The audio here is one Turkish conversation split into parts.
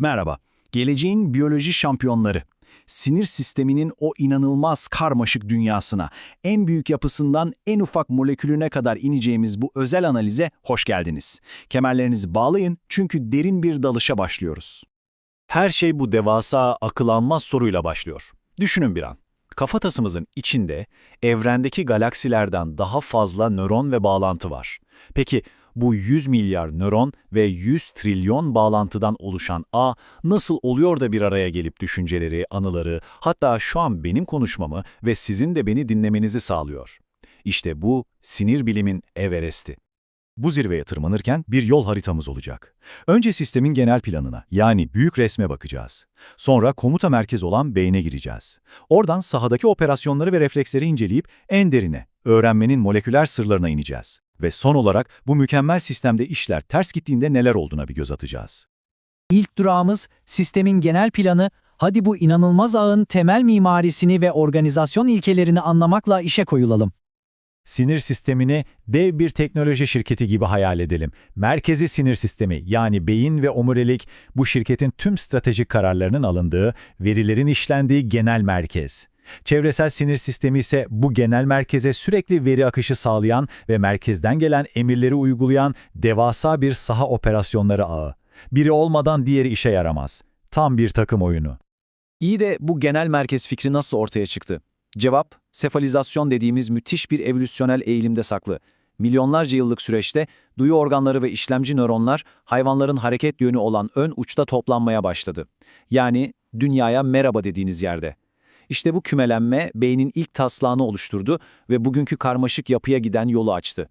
Merhaba, geleceğin biyoloji şampiyonları. Sinir sisteminin o inanılmaz karmaşık dünyasına, en büyük yapısından en ufak molekülüne kadar ineceğimiz bu özel analize hoş geldiniz. Kemerlerinizi bağlayın çünkü derin bir dalışa başlıyoruz. Her şey bu devasa akıl almaz soruyla başlıyor. Düşünün bir an. Kafatasımızın içinde evrendeki galaksilerden daha fazla nöron ve bağlantı var. Peki bu 100 milyar nöron ve 100 trilyon bağlantıdan oluşan ağ nasıl oluyor da bir araya gelip düşünceleri, anıları, hatta şu an benim konuşmamı ve sizin de beni dinlemenizi sağlıyor? İşte bu sinir bilimin Everest'i. Bu zirveye tırmanırken bir yol haritamız olacak. Önce sistemin genel planına, yani büyük resme bakacağız. Sonra komuta merkezi olan beyne gireceğiz. Oradan sahadaki operasyonları ve refleksleri inceleyip en derine, öğrenmenin moleküler sırlarına ineceğiz. Ve son olarak bu mükemmel sistemde işler ters gittiğinde neler olduğuna bir göz atacağız. İlk durağımız sistemin genel planı, hadi bu inanılmaz ağın temel mimarisini ve organizasyon ilkelerini anlamakla işe koyulalım. Sinir sistemini dev bir teknoloji şirketi gibi hayal edelim. Merkezi sinir sistemi yani beyin ve omurilik bu şirketin tüm stratejik kararlarının alındığı, verilerin işlendiği genel merkez. Çevresel sinir sistemi ise bu genel merkeze sürekli veri akışı sağlayan ve merkezden gelen emirleri uygulayan devasa bir saha operasyonları ağı. Biri olmadan diğeri işe yaramaz. Tam bir takım oyunu. İyi de bu genel merkez fikri nasıl ortaya çıktı? Cevap, sefalizasyon dediğimiz müthiş bir evolüsyonel eğilimde saklı. Milyonlarca yıllık süreçte duyu organları ve işlemci nöronlar hayvanların hareket yönü olan ön uçta toplanmaya başladı. Yani dünyaya merhaba dediğiniz yerde. İşte bu kümelenme beynin ilk taslağını oluşturdu ve bugünkü karmaşık yapıya giden yolu açtı.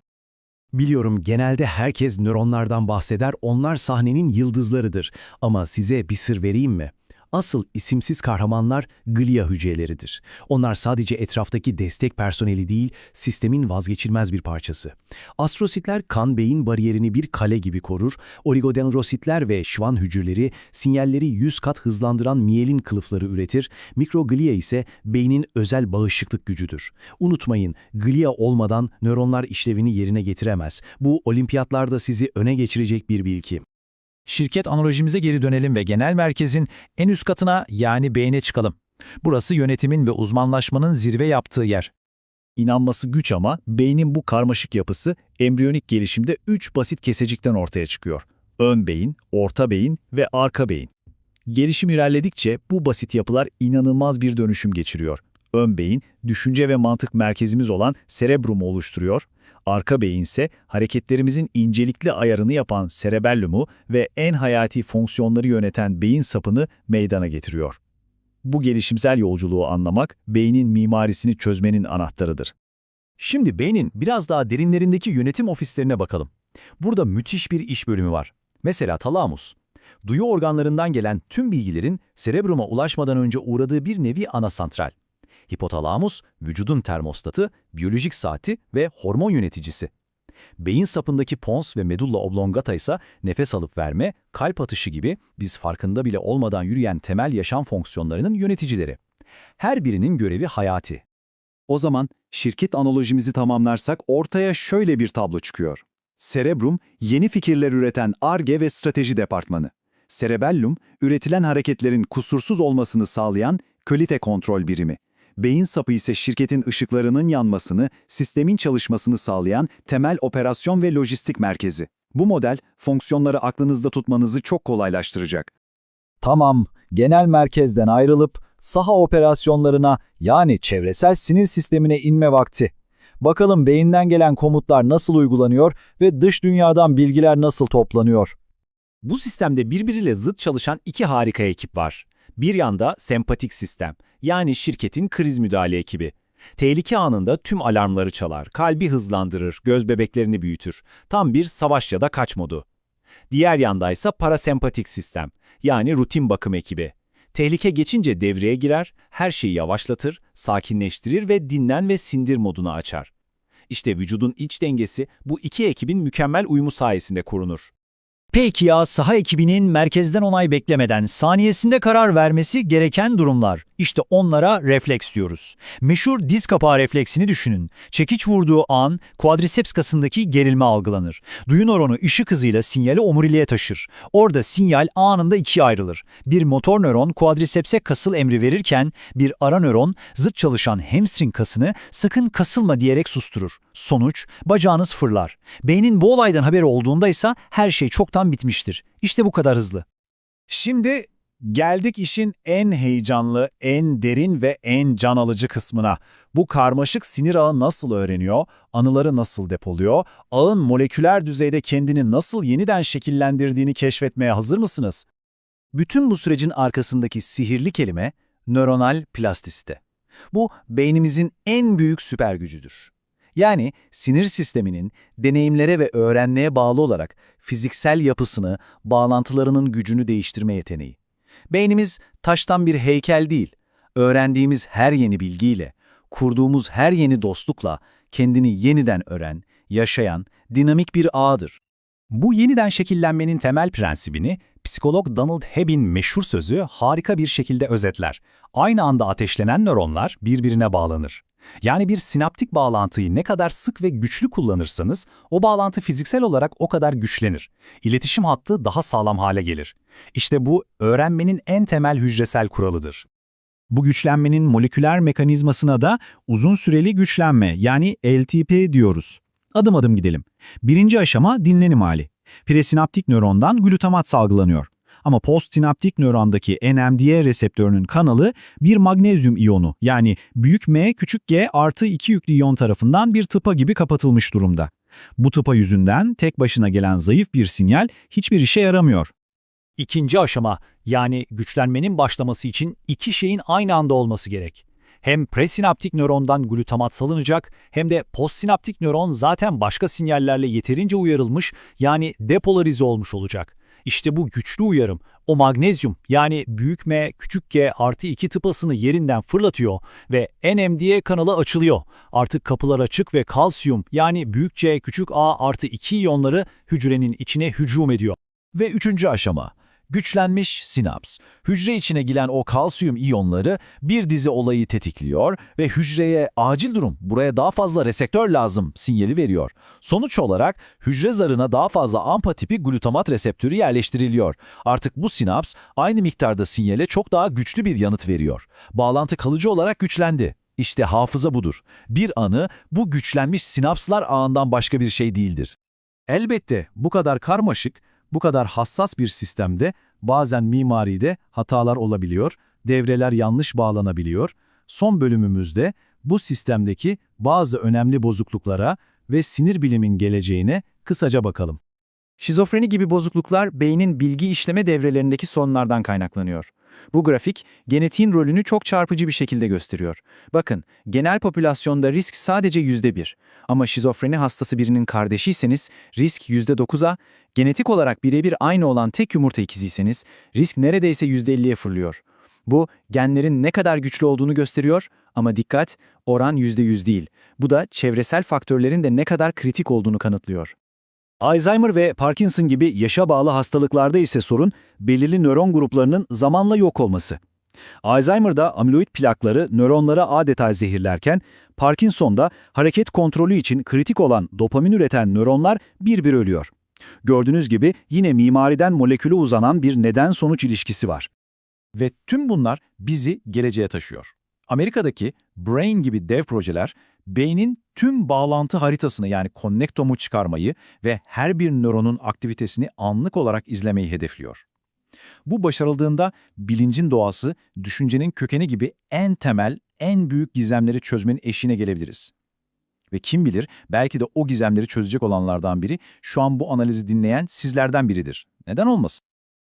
Biliyorum genelde herkes nöronlardan bahseder, onlar sahnenin yıldızlarıdır. Ama size bir sır vereyim mi? Asıl isimsiz kahramanlar glia hücreleridir. Onlar sadece etraftaki destek personeli değil, sistemin vazgeçilmez bir parçası. Astrositler kan-beyin bariyerini bir kale gibi korur, oligodendrositler ve şvan hücreleri sinyalleri 100 kat hızlandıran miyelin kılıfları üretir, mikroglia ise beynin özel bağışıklık gücüdür. Unutmayın, glia olmadan nöronlar işlevini yerine getiremez. Bu olimpiyatlarda sizi öne geçirecek bir bilgi. Şirket analojimize geri dönelim ve genel merkezin en üst katına yani beyne çıkalım. Burası yönetimin ve uzmanlaşmanın zirve yaptığı yer. İnanması güç ama beynin bu karmaşık yapısı embriyonik gelişimde 3 basit kesecikten ortaya çıkıyor. Ön beyin, orta beyin ve arka beyin. Gelişim ilerledikçe bu basit yapılar inanılmaz bir dönüşüm geçiriyor. Ön beyin, düşünce ve mantık merkezimiz olan serebrumu oluşturuyor. Arka beyin ise hareketlerimizin incelikli ayarını yapan serebellumu ve en hayati fonksiyonları yöneten beyin sapını meydana getiriyor. Bu gelişimsel yolculuğu anlamak, beynin mimarisini çözmenin anahtarıdır. Şimdi beynin biraz daha derinlerindeki yönetim ofislerine bakalım. Burada müthiş bir iş bölümü var. Mesela talamus. Duyu organlarından gelen tüm bilgilerin serebruma ulaşmadan önce uğradığı bir nevi ana santral. Hipotalamus, vücudun termostatı, biyolojik saati ve hormon yöneticisi. Beyin sapındaki pons ve medulla oblongata ise nefes alıp verme, kalp atışı gibi biz farkında bile olmadan yürüyen temel yaşam fonksiyonlarının yöneticileri. Her birinin görevi hayati. O zaman şirket analojimizi tamamlarsak ortaya şöyle bir tablo çıkıyor. Cerebrum, yeni fikirler üreten ARGE ve strateji departmanı. Cerebellum, üretilen hareketlerin kusursuz olmasını sağlayan kalite kontrol birimi. Beyin sapı ise şirketin ışıklarının yanmasını, sistemin çalışmasını sağlayan temel operasyon ve lojistik merkezi. Bu model, fonksiyonları aklınızda tutmanızı çok kolaylaştıracak. Tamam, genel merkezden ayrılıp saha operasyonlarına yani çevresel sinir sistemine inme vakti. Bakalım beyinden gelen komutlar nasıl uygulanıyor ve dış dünyadan bilgiler nasıl toplanıyor? Bu sistemde birbiriyle zıt çalışan iki harika ekip var. Bir yanda sempatik sistem, yani şirketin kriz müdahale ekibi. Tehlike anında tüm alarmları çalar, kalbi hızlandırır, göz bebeklerini büyütür. Tam bir savaş ya da kaç modu. Diğer yandaysa parasempatik sistem, yani rutin bakım ekibi. Tehlike geçince devreye girer, her şeyi yavaşlatır, sakinleştirir ve dinlen ve sindir modunu açar. İşte vücudun iç dengesi bu iki ekibin mükemmel uyumu sayesinde korunur. Peki ya saha ekibinin merkezden onay beklemeden saniyesinde karar vermesi gereken durumlar. İşte onlara refleks diyoruz. Meşhur diz kapağı refleksini düşünün. Çekiç vurduğu an quadriceps kasındaki gerilme algılanır. Duyu nöronu ışık hızıyla sinyali omuriliğe taşır. Orada sinyal anında ikiye ayrılır. Bir motor nöron quadriceps'e kasıl emri verirken bir ara nöron zıt çalışan hamstring kasını sakın kasılma diyerek susturur. Sonuç bacağınız fırlar. Beynin bu olaydan haberi olduğunda ise her şey çoktan bitmiştir. İşte bu kadar hızlı. Şimdi geldik işin en heyecanlı, en derin ve en can alıcı kısmına. Bu karmaşık sinir ağı nasıl öğreniyor, anıları nasıl depoluyor, ağın moleküler düzeyde kendini nasıl yeniden şekillendirdiğini keşfetmeye hazır mısınız? Bütün bu sürecin arkasındaki sihirli kelime nöronal plastisite. Bu beynimizin en büyük süper gücüdür. Yani sinir sisteminin deneyimlere ve öğrenmeye bağlı olarak fiziksel yapısını, bağlantılarının gücünü değiştirme yeteneği. Beynimiz taştan bir heykel değil, öğrendiğimiz her yeni bilgiyle, kurduğumuz her yeni dostlukla kendini yeniden öğren, yaşayan, dinamik bir ağdır. Bu yeniden şekillenmenin temel prensibini psikolog Donald Hebb'in meşhur sözü harika bir şekilde özetler. Aynı anda ateşlenen nöronlar birbirine bağlanır. Yani bir sinaptik bağlantıyı ne kadar sık ve güçlü kullanırsanız o bağlantı fiziksel olarak o kadar güçlenir. İletişim hattı daha sağlam hale gelir. İşte bu öğrenmenin en temel hücresel kuralıdır. Bu güçlenmenin moleküler mekanizmasına da uzun süreli güçlenme yani LTP diyoruz. Adım adım gidelim. Birinci aşama dinlenim hali. Presinaptik nörondan glutamat salgılanıyor. Ama postsinaptik nörondaki NMDA reseptörünün kanalı bir magnezyum iyonu yani büyük M küçük g artı 2 yüklü iyon tarafından bir tıpa gibi kapatılmış durumda. Bu tıpa yüzünden tek başına gelen zayıf bir sinyal hiçbir işe yaramıyor. İkinci aşama yani güçlenmenin başlaması için iki şeyin aynı anda olması gerek. Hem presinaptik nörondan glutamat salınacak hem de postsinaptik nöron zaten başka sinyallerle yeterince uyarılmış yani depolarize olmuş olacak. İşte bu güçlü uyarım o magnezyum yani büyük M küçük g artı 2 tıpasını yerinden fırlatıyor ve NMDA kanalı açılıyor. Artık kapılar açık ve kalsiyum yani büyük C küçük A artı 2 iyonları hücrenin içine hücum ediyor. Ve üçüncü aşama, güçlenmiş sinaps. Hücre içine giren o kalsiyum iyonları bir dizi olayı tetikliyor ve hücreye acil durum, buraya daha fazla reseptör lazım sinyali veriyor. Sonuç olarak hücre zarına daha fazla AMPA tipi glutamat reseptörü yerleştiriliyor. Artık bu sinaps aynı miktarda sinyale çok daha güçlü bir yanıt veriyor. Bağlantı kalıcı olarak güçlendi. İşte hafıza budur. Bir anı bu güçlenmiş sinapslar ağından başka bir şey değildir. Elbette bu kadar karmaşık, bu kadar hassas bir sistemde bazen mimaride hatalar olabiliyor, devreler yanlış bağlanabiliyor. Son bölümümüzde bu sistemdeki bazı önemli bozukluklara ve sinir bilimin geleceğine kısaca bakalım. Şizofreni gibi bozukluklar beynin bilgi işleme devrelerindeki sorunlardan kaynaklanıyor. Bu grafik genetiğin rolünü çok çarpıcı bir şekilde gösteriyor. Bakın, genel popülasyonda risk sadece %1 ama şizofreni hastası birinin kardeşiyseniz risk %9'a, genetik olarak birebir aynı olan tek yumurta ikiziyseniz risk neredeyse %50'ye fırlıyor. Bu genlerin ne kadar güçlü olduğunu gösteriyor ama dikkat, oran %100 değil. Bu da çevresel faktörlerin de ne kadar kritik olduğunu kanıtlıyor. Alzheimer ve Parkinson gibi yaşa bağlı hastalıklarda ise sorun belirli nöron gruplarının zamanla yok olması. Alzheimer'da amiloid plakları nöronlara adeta zehirlerken, Parkinson'da hareket kontrolü için kritik olan dopamin üreten nöronlar bir bir ölüyor. Gördüğünüz gibi yine mimariden moleküle uzanan bir neden-sonuç ilişkisi var. Ve tüm bunlar bizi geleceğe taşıyor. Amerika'daki Brain gibi dev projeler, beynin tüm bağlantı haritasını yani konnektomu çıkarmayı ve her bir nöronun aktivitesini anlık olarak izlemeyi hedefliyor. Bu başarıldığında bilincin doğası, düşüncenin kökeni gibi en temel, en büyük gizemleri çözmenin eşiğine gelebiliriz. Ve kim bilir belki de o gizemleri çözecek olanlardan biri şu an bu analizi dinleyen sizlerden biridir. Neden olmasın?